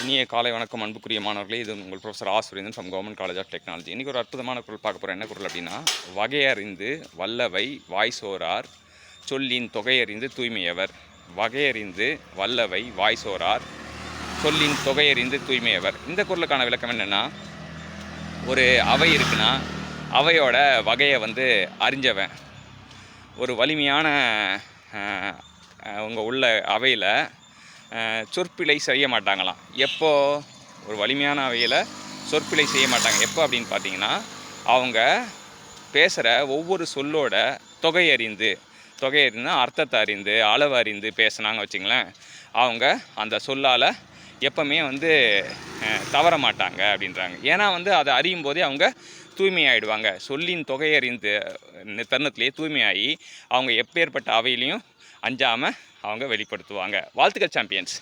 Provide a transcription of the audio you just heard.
இனிய காலை வணக்கம் அன்புக்குரிய மாணவர்களே. இது உங்கள் professor ah Surendhan from government college of technology இன்றைக்கி ஒரு அற்புதமான குரல் பார்க்க போகிறோம் என்ன குரல் அப்படின்னா வகையறிந்து வல்லவை வாய்சோரார் சொல்லின் தொகையறிந்து தூய்மையவர். வகையறிந்து வல்லவை வாய்சோரார் சொல்லின் தொகையறிந்து தூய்மையவர். இந்த குரலுக்கான விளக்கம் என்னென்னா ஒரு அவை இருக்குன்னா அவையோட வகையை வந்து அறிஞ்சவன். ஒரு வலிமையான உங்கள் உள்ள அவையில் சொற்பிழை செய்ய மாட்டாங்களாம். எப்போ? ஒரு வலிமையான அவையில் சொற்பிழை செய்ய மாட்டாங்க. எப்போ அப்படின்னு பார்த்தீங்கன்னா அவங்க பேசுகிற ஒவ்வொரு சொல்லோட தொகை அறிந்து தொகை அறிந்து அர்த்தத்தை அறிந்து அளவு அறிந்து பேசுனாங்க வச்சுங்களேன் அவங்க அந்த சொல்லால் எப்பவுமே வந்து தவற மாட்டாங்க அப்படின்றாங்க. ஏன்னா வந்து அதை அறியும் போதே அவங்க தூய்மையாயிடுவாங்க. சொல்லின் தொகையறிந்து தருணத்திலேயே தூய்மையாகி அவங்க எப்பேற்பட்ட அவையிலையும் அஞ்சாமல் அவங்க வெளிப்படுத்துவாங்க. வாழ்த்துக்கள் சாம்பியன்ஸ்